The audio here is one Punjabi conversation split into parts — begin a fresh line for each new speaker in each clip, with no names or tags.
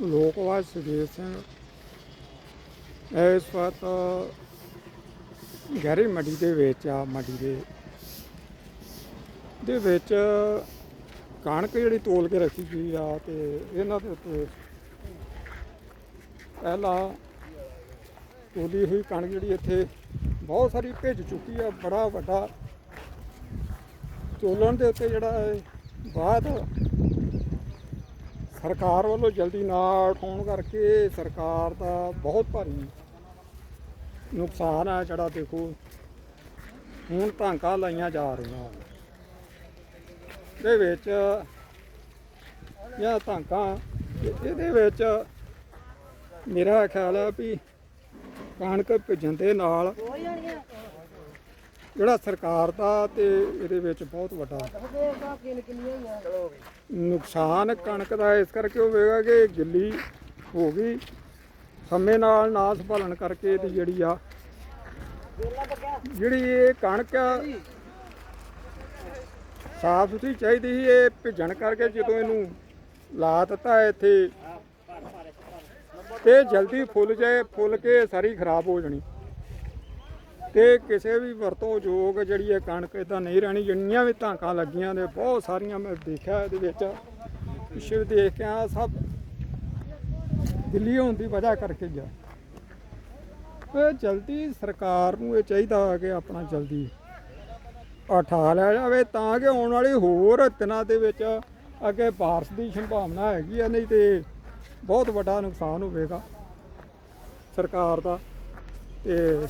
ਲੋਕਵਾਦ ਸੁਖਦੇਵ ਸਿੰਘ ਇਸ ਵਕਤ ਗਹਿਰੀ ਮੰਡੀ ਦੇ ਵਿੱਚ ਆ, ਮੰਡੀ ਦੇ। ਦੇ ਵਿੱਚ ਕਣਕ ਜਿਹੜੀ ਤੋਲ ਕੇ ਰੱਖੀ ਗਈ ਆ ਤੇ ਇਹਨਾਂ ਦੇ ਉੱਤੇ ਪਹਿਲਾਂ ਤੋਲੀ ਹੋਈ ਕਣਕ ਜਿਹੜੀ ਇੱਥੇ ਬਹੁਤ ਸਾਰੀ ਭਿੱਜ ਚੁੱਕੀ ਆ, ਬੜਾ ਵੱਡਾ। ਤੋਲਣ ਦੇ ਉੱਤੇ ਜਿਹੜਾ ਹੈ ਬਾਅਦ ਸਰਕਾਰ ਵੱਲੋਂ ਜਲਦੀ ਨਾ ਉਠਾਉਣ ਕਰਕੇ ਸਰਕਾਰ ਦਾ ਬਹੁਤ ਭਾਰੀ ਨੁਕਸਾਨ ਆ ਜਿਹੜਾ ਦੇਖੋ, ਹੁਣ ਧਾਂਕਾਂ ਲਾਈਆਂ ਜਾ ਰਹੀਆਂ ਦੇ ਵਿੱਚ ਇਹ ਧਾਂਕਾਂ ਇਹਦੇ ਵਿੱਚ ਮੇਰਾ ਖਿਆਲ ਹੈ ਵੀ ਕਣਕ ਭਿੱਜਣ ਦੇ ਨਾਲ ਜਿਹੜਾ ਸਰਕਾਰ ਦਾ ਤੇ ਇਹਦੇ ਵਿੱਚ ਬਹੁਤ ਵੱਡਾ ਨੁਕਸਾਨ ਕਣਕ ਦਾ, ਇਸ ਕਰਕੇ ਹੋਵੇਗਾ ਕਿ ਗਿੱਲੀ ਹੋ ਗਈ। ਸਮੇਂ ਨਾਲ ਨਾ ਸੰਭਾਲਣ ਕਰਕੇ ਇਹਦੀ ਜਿਹੜੀ ਆ, ਜਿਹੜੀ ਇਹ ਕਣਕ ਆ, ਸਾਫ਼ ਸੁਥਰੀ ਚਾਹੀਦੀ ਸੀ, ਇਹ ਭਿੱਜਣ ਕਰਕੇ ਜਦੋਂ ਇਹਨੂੰ ਲਾ ਦਿੱਤਾ ਇੱਥੇ, ਤੇ ਜਲਦੀ ਫੁੱਲ ਜਾਏ, ਫੁੱਲ ਕੇ ਸਾਰੀ ਖਰਾਬ ਹੋ ਜਾਣੀ। ਤੇ ਕਿਸੇ ਵੀ ਵਰਤੋਂ ਯੋਗ ਜਿਹੜੀ ਹੈ ਕਣਕ ਇਦਾਂ ਨਹੀਂ ਰਹਿਣੀ, ਜਿੰਨੀਆਂ ਵੀ ਧਾਕਾਂ ਲੱਗੀਆਂ ਨੇ, ਬਹੁਤ ਸਾਰੀਆਂ ਮੈਂ ਦੇਖਿਆ ਇਹਦੇ ਵਿੱਚ। ਪਿੱਛੇ ਵੀ ਦੇਖ ਕੇ ਆ ਸਭ ਦਿੱਲੀ ਹੋਣ ਦੀ ਵਜ੍ਹਾ ਕਰਕੇ ਗਿਆ ਤੇ ਜਲਦੀ ਸਰਕਾਰ ਨੂੰ ਇਹ ਚਾਹੀਦਾ ਕਿ ਆਪਣਾ ਜਲਦੀ ਉਠਾ ਲਿਆ ਜਾਵੇ, ਤਾਂ ਕਿ ਆਉਣ ਵਾਲੇ ਹੋਰ ਦਿਨਾਂ ਦੇ ਵਿੱਚ ਅੱਗੇ ਬਾਰਿਸ਼ ਦੀ ਸੰਭਾਵਨਾ ਹੈਗੀ ਆ, ਨਹੀਂ ਤੇ ਬਹੁਤ ਵੱਡਾ ਨੁਕਸਾਨ ਹੋਵੇਗਾ ਸਰਕਾਰ ਦਾ। ਤੇ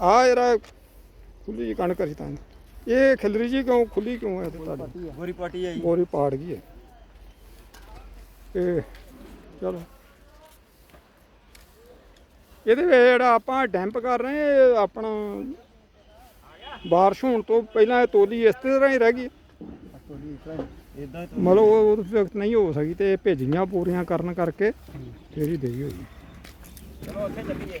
ਆ ਜਿਹੜਾ ਖੁੱਲੀ ਜੀ ਕਣਕ ਸੀ ਤਾਂ ਇਹ ਖਿਲਰੀ ਜੀ ਕਿਉਂ ਖੁੱਲੀ ਕਿਉਂ ਹੈ ਤੁਹਾਡੀ?
ਗੋਰੀ ਪਾਟੀ ਹੈ ਜੀ।
ਬੋਰੀ ਪਾੜ ਗਈ ਹੈ। ਤੇ ਚਲੋ। ਇਹਦੇ ਵਿੱਚ ਜਿਹੜਾ ਆਪਾਂ ਡੈਂਪ ਕਰ ਰਹੇ ਇਹ ਆਪਣਾ ਬਾਰਿਸ਼ ਹੋਣ ਤੋਂ ਪਹਿਲਾਂ ਇਹ ਤੋਲੀ ਇਸ ਤਰ੍ਹਾਂ ਹੀ ਰਹਿ ਗਈ ਮਤਲਬ ਉਹ ਉਸ ਵਕਤ ਨਹੀਂ ਹੋ ਸਕੀ ਤੇ ਇਹ ਭੇਜੀਆਂ ਪੂਰੀਆਂ ਕਰਨ ਕਰਕੇ ਫੇਰ ਦੇਈ ਹੋਈ
ਚਲੋ ਅੱਗੇ ਚੱਲੀਏ।